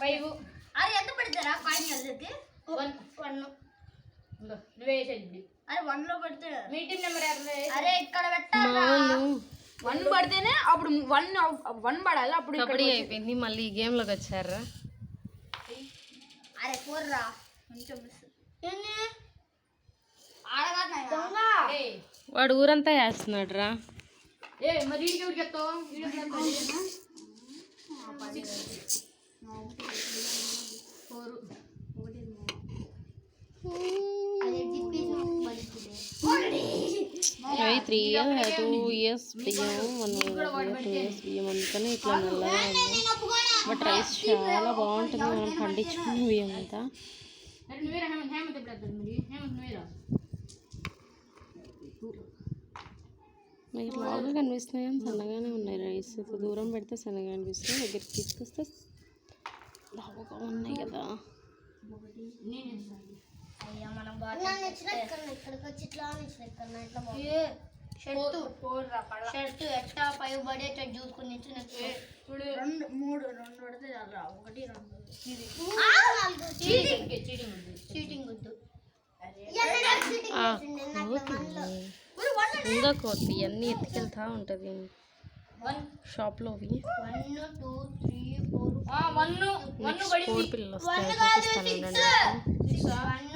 Five అరే ఎంత పెడతారా? కాయిన్ వెళ్ళకి వన్ వన్ నువ్వే వేసేది అరే వన్లో పెడితే మీ టీం నెంబర్ అరే ఇక్కడ వాళ్ళు వన్ పడితేనే అప్పుడు వన్ వన్ పడాలి అప్పుడు ఇక్కడ కబడ్డీ అయిపోయింది మళ్ళీ ఈ గేమ్లోకి వచ్చారా? అరే కొంచెం మిస్ ఏయ్, వాడు ఊరంతా వేస్తున్నాడు రా ఏ మరి వీడికి ఎవరికి చెప్తావు వీడికి ఎవరికి చెప్తావు? ఫోర్ అవి త్రీ ఇయర్స్ టూ ఇయర్స్ బియ్యం వన్ టూ ఇయర్స్ బియ్యం అందుకని ఇట్లా నల్లగా ఉంది. బట్ రైస్ చాలా బాగుంటుంది మనం పండించుకున్న బియ్యం అంతా. మీకు లావుగా కనిపిస్తున్నాయి కానీ సన్నగానే ఉన్నాయి రైస్. దూరం పెడితే సన్నగా అనిపిస్తుంది దగ్గరికి తీసుకొస్తే లావుగా ఉన్నాయి కదా. అయ్యా మనం షర్టు. షర్టు ఎట్టా పై పడి చూసుకుని రెండు మూడు రెండు పడితే చాలు ఒకటి రెండు. చీటింగ్. చీటింగ్. ఉంది. చీటింగ్ వద్దు. కోతి అన్నీ ఎత్తుకెళ్తా ఉంటుంది. ఫోర్ పిల్లలు వస్తాయి. చూపిస్తాను